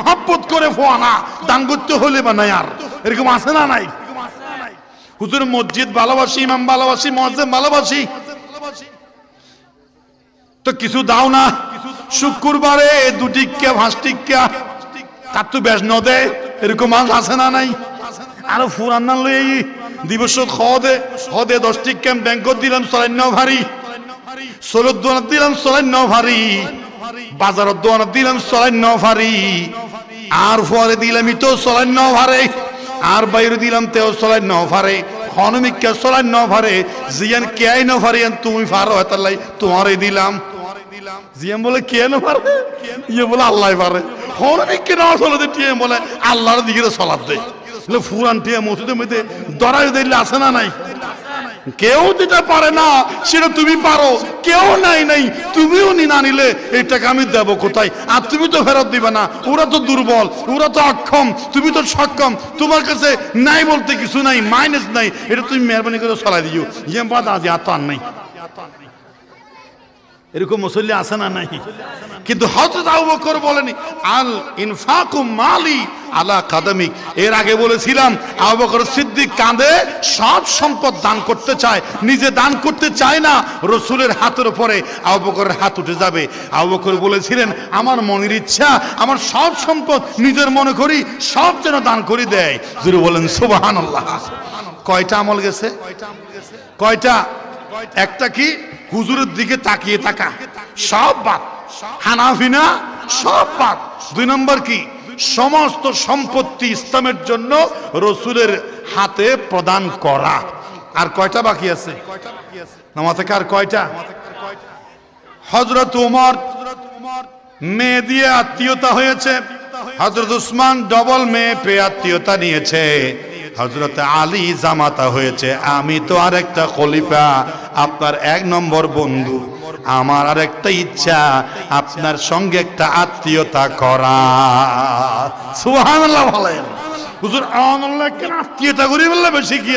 মহাব্বত করে ফোয়া না দান করতে হলে বা নাই আর। এরকম আছে না নাই? হুজুর মসজিদ ভালোবাসি, ইমাম ভালোবাসি, মসজিদ ভালোবাসি। তো কিছু দাও না। শুক্রবারে দুটিকা ভাঁসটিকা তার তো বেশ নদে। এরকম মাছ আছে না নাই? আরও ফুরান না লই দিবস খদে খদে দশ টিকা ব্যাংকত দিলাম চলান্য ভারী। ষোলোর দোয়ানা দিলাম চলান্য ভারী। বাজারের দোয়ানা দিলাম চলান্য ভারী আর পরে দিলাম তো চলান্য ভারে আর বাইরে দিলাম তেও চলান্য ভারে হনমিকা চলান্য ভারে জিয়ান কে ন ভারে তুমি ফারো হেতালাই তোমারে দিলাম। ন ইয়ে বলে, আল্লাহ না আল্লাহর দিকে চলার দেয় ফুরান টিয়ে মসজিদের মধ্যে দরাই দিলে আছে না নাই? কেউ যেটা পারে না, সেটা তুমি পারো। কেউ নাই নাই, তুমিও নি না নিলে এই টাকা আমি দেবো কোথায়? আর তুমি তো ফেরত দিবে না, ওরা তো দুর্বল, ওরা তো অক্ষম, তুমি তো সক্ষম, তোমার কাছে নাই বলতে কিছু নাই মাইনাস নাই, এটা তুমি মেহরবানি করে চলাই দিও। ইয়ে বাদ, আজ আর নাই। এরকম মুসল্লি আছে না নাই? কিন্তু হজরত আবু বকর বলেনি, আল ইনফাকু মালি আলা কাদামিক এর আগে বলেছিলাম, আবু বকর সিদ্দিক কাঁদে সব সম্পদ দান করতে চায়, নিজে দান করতে চায় না, রসুলের হাতের উপরে আবু বকরের হাত উঠে যাবে। আবু বকর বলেছিলেন, আমার মনের ইচ্ছা, আমার সব সম্পদ নিজের মনে করি, সব যেন দান করে দেয়। জুরু বলেন, সুবহানাল্লাহ। কয়টা আমল গেছে? কয়টা? একটা কি? হুজুরের দিকে তাকিয়ে থাকা। সব বাদ। হানাফিনা, সব বাদ। দুই নম্বর কি? সমস্ত সম্পত্তি ইসলামের জন্য রসুলের হাতে প্রদান করা। আর কয়টা বাকি আছে? নামা আর কয়টা? হজরত উমর, মেয়ে দিয়ে আত্মীয়তা হয়েছে। হজরত উসমান ডবল মেয়ে পেয়ে আত্মীয়তা নিয়েছে। হজরত আলী জামাতা হয়েছে। আমি তো আর একটা খলিফা, আপনার এক নম্বর বন্ধু। আমার আর একটা ইচ্ছা, আপনার সঙ্গে একটা আত্মীয়তা করা। সুহানাল্লাহ বলেন। হুজুর আত্মীয়তা করি বললে বেশি কি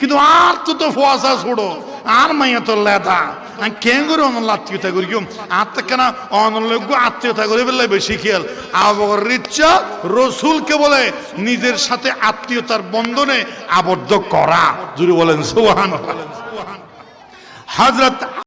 কিন্তু আর তো তো ফোয়াশা ছোড়ো আর মাইয়া তো লেদা আমি কেন করে অনল আত্মীয়তা করি বললে বেশি খেয়াল আবর ইচ্ছা রসুলকে বলে নিজের সাথে আত্মীয়তার বন্ধনে আবদ্ধ করা যদি বলেন সুহান হাজরত